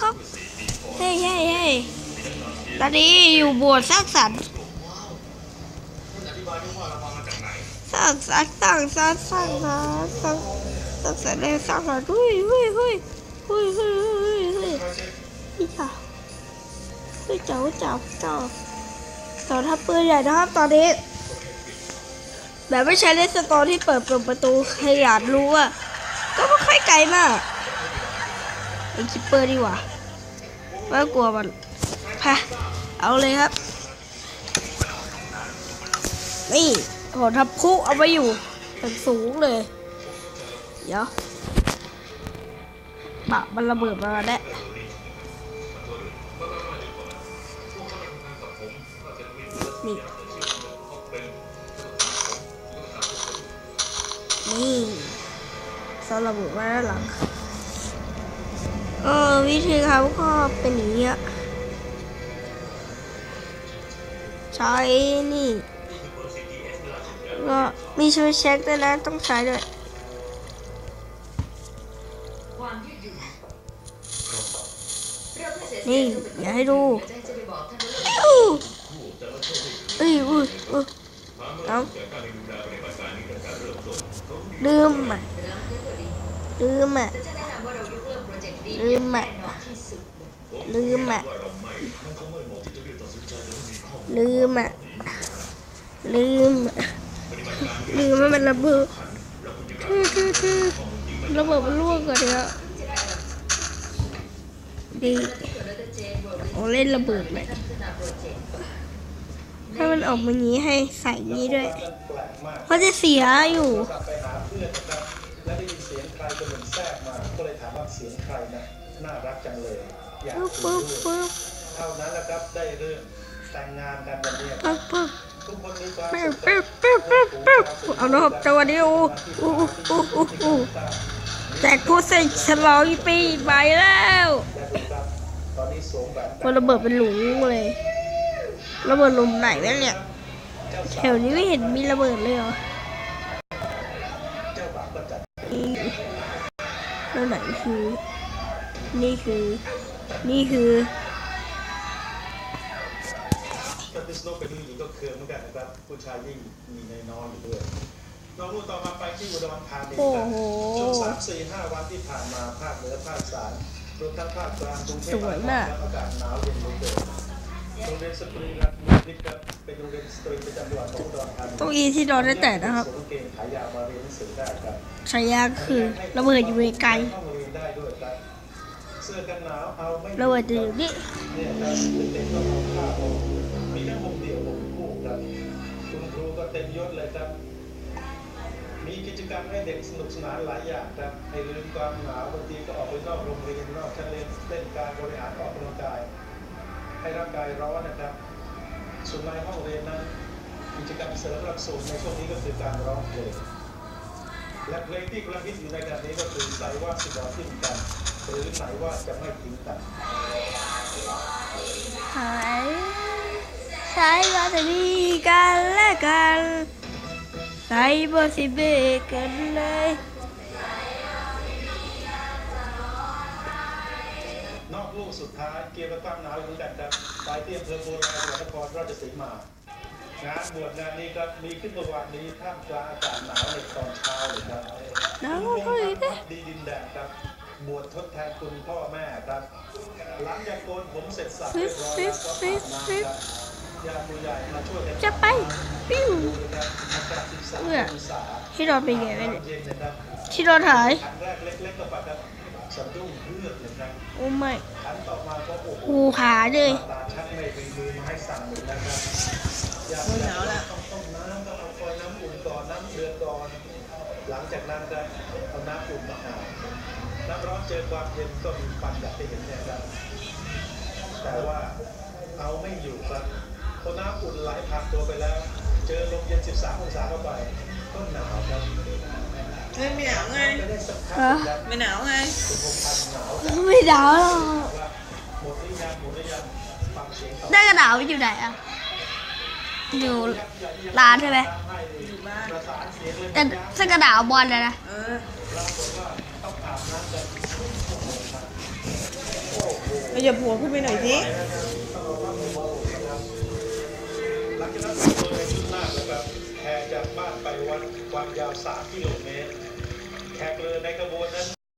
ครับ เฮ้ยเฮ้ยเฮ้ยตอนนี้อยู่บวชสร้างสรรค์สร้างสรรค์สร้างสรรค์สร้างสรรค์สร้างสรรค์สร้างสรรค์เฮ้ยเฮ้ยเฮ้ยเฮ้ยเฮ้ยเฮ้ยเฮ้ยเจ้าเฮ้จ้าเจ้าจ้าสอนทัาปืนใหญ่นะครับตอนนี้แบบไม่ใช้เลสตอที่เปิดเปิดประตูขยากรู้อะก็ไม่ค่อยไกลมาก ไอคิปเปอร์ดีกว่าไม่กลัวมันพะเอาเลยครับ นี่ผมทับคุเอาไว้อยู่เป็นสูงเลย เดี๋ยวบะมันระเบิดมาแล้วนี่นี่สระบุมาด้านหลัง วิธีเขาก็เป็นอย่างนี้อะใช้นี่ก็มีช่วยเช็คด้วยนะต้องใช้ด้วยนี่อย่าให้ดูอู้เอ้ยอุ้ยอุ้ยเอาลืมอะลืมอะ ลืมอะลืมอะลืมอะลืมอะลืมว่ามันระเบิดคือคือคือระเบิดมันร่วงก่อนเดี๋ยวดีโอเล่นระเบิดไหมถ้ามันออกมางี้ให้ใส่งี้ด้วยเพราะจะเสียอยู่ กลับไปหาเพื่อนนะครับและได้ยินเสียงใครคนหนึ่งแทรกมา ก็เลยถามว่าเสียงใครนะน่ารักจังเลย อยากคุยด้วยเท่านั้นแหละครับได้เรื่องแต่งงานกันวันนี้ปึ๊บปึ๊บทุกคนมีความปึ๊สุบขปึ๊บปึ๊บปึ๊บป๊บเอาละครับจังหวะนี้โอ้โอ้โอ้โอ้แจกผู้เสกฉลองปีใหม่แล้วตอนนี้สวมแหวนมันระเบิดเป็นหลุมเลยระเบิดหลุมไหนวะเนี่ยแถววนี้ไม่เห็นมีระเบิดเลยเหรอ แล้วไหนคือ นี่คือ นี่คือถ้าพิสโนเป็นผู้หญิงก็เคืองเหมือนกันนะครับ ผู้ชายยิ่งมีในน้อนอยู่ด้วยน้องรู้ต่อมาไปที่อุดรธานีโอ้กันช่วงสามสี่ห้าวันที่ผ่านมาภาคเหนือภาคอีสานรวมทั้งภาคกลางกรุงเทพสวยมากและอากาศหนาวเย็นเหลือเกินโรงเรีย ต้องอีที่โดนได้แต่นะครับฉายาคือระเบิดอยู่ไกลระเบิดอยู่นี่มีงงรู้ก็เต็มยศเลยครับมีกิจกรรมให้เด็กสนุกสนานหลายอย่างครับให้ลืมความหนาวบางทีก็ออกไปนอกโรงเรียนนอกชั้นเรียนเต้นการบริหารออก ให้ร่างกายร้อนนะครับส่วนในห้องเรียนนั้นกิจกรรมเสริมหลักสูตรในช่วงนี้ก็คือการร้องเพลงและเพลงที่กำลังฮิตอยู่ในขณะนี้ก็คือใส่ว่าสิบอทิ้งกันหรือไหนว่าจะไม่ทิ้งกันหายใช้มาแต่ดีกันและกันใส่บอสิเบกันเลย นอกลูกสุดท้ายเกี่ยวกับความหนาวเหมือนกันครับไปที่อำเภอโบราณจังหวัดนครราชสีมางานบวชงานนี้ครับมีขึ้นเมื่อวานนี้ท่ามกลางอากาศหนาวในตอนเช้าเลยครับน้ำมันก็เลยวันะดดีดินแดงครับบวชทดแทนคุณพ่อแม่ครับหลังจากโกนผมเสร็จสับเรียบร้อยแล้วก็อาบน้ำครับญาติผู้ใหญ่มาช่วยกันจะไปปิ้วดูนะครับอากาศ13เอื้อองศาที่นอนเป็นไงวะเนี่ยเย็นนะครับที่นอนหายขันแรกเล็กๆก็ปะครับ สะดุ้งเลือดเลยครับโอ้ไม่ขันต่อมาก็โอ้โหหูหาเลยตาชักไม่ไปมือมาให้สั่งเลยนะครับอยากหนาวแล้วต้องต้มน้ำต้องเอาคอยน้ำอุ่นก่อนน้ำเดือดก่อน หลังจากนั้นก็เอาน้ำอุ่นมาอาบน้ำร้อนเจอความเย็นก็มีปันแบบที่เห็นเนี่ยครับ แต่ว่าเอาไม่อยู่ครับพอน้ำอุ่นไหลผ่านตัวไปแล้ว เจอลมเย็น 13 องศาเข้าไปก็หนาวครับเฮ้ย ไม่หนาวไงไม่หนาวไง ไม่หนาวหรอกได้กระดาษวอยู่ไหนอะอยู่ร้านใช่ไหมอยู่บ้าแต่เส้นกระดาษบอลเลยนะเออขยับหัวขึ้นไปหน่อยสิแห่จากบ้านไปวัดความยาว3กิโลเมตร แท็กเลยในกระบวนนั้น